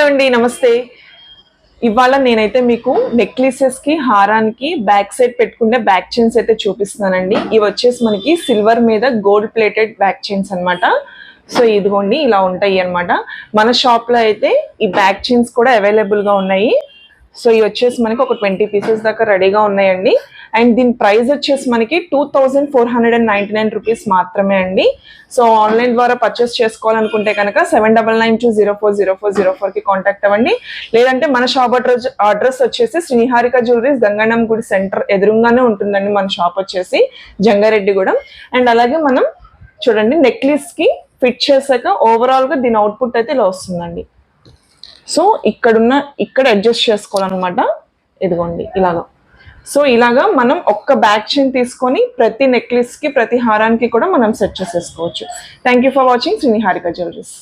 Hello అండి నమస్తే. ఇవాళ నేనైతే మీకు నెక్లెసెస్కి హారానికి బ్యాక్ సైడ్ పెట్టుకునే బ్యాక్ చైన్స్ అయితే చూపిస్తున్నానండి. ఇవి వచ్చేసి మనకి సిల్వర్ మీద గోల్డ్ ప్లేటెడ్ బ్యాక్ చైన్స్ అన్నమాట. సో ఇదిగోండి ఇలా ఉంటాయి అన్నమాట. మన షాప్లో అయితే ఈ బ్యాక్ చైన్స్ కూడా అవైలబుల్గా ఉన్నాయి. సో ఇవి వచ్చేసి మనకి ఒక ట్వంటీ పీసెస్ దాకా రెడీగా ఉన్నాయండి. అండ్ దీని ప్రైస్ వచ్చేసి మనకి two thousand four hundred and ninety nine rupees మాత్రమే అండి. సో ఆన్లైన్ ద్వారా పర్చేస్ చేసుకోవాలనుకుంటే కనుక seven double nine two zero four zero four zero ఫోర్కి కాంటాక్ట్ అవ్వండి. లేదంటే మన షాప్ అడ్రస్ అడ్రస్ వచ్చేసి శ్రీనిహారిక జ్యువెలరీస్ గంగన్నం గుడి సెంటర్ ఎదురుగానే ఉంటుందండి మన షాప్ వచ్చేసి జంగారెడ్డిగూడెం. అండ్ అలాగే మనం చూడండి నెక్లెస్కి ఫిట్ చేశాక ఓవరాల్గా దీని అవుట్పుట్ అయితే ఇలా వస్తుందండి. సో ఇక్కడున్న ఇక్కడ అడ్జస్ట్ చేసుకోవాలన్నమాట. ఇదిగోండి ఇలాగా. సో ఇలాగా మనం ఒక్క బ్యాక్ చైన్ తీసుకొని ప్రతి నెక్లెస్కి ప్రతి హారానికి కూడా మనం సెట్ చేసేసుకోవచ్చు. Thank you for watching Sriniharika jewelleries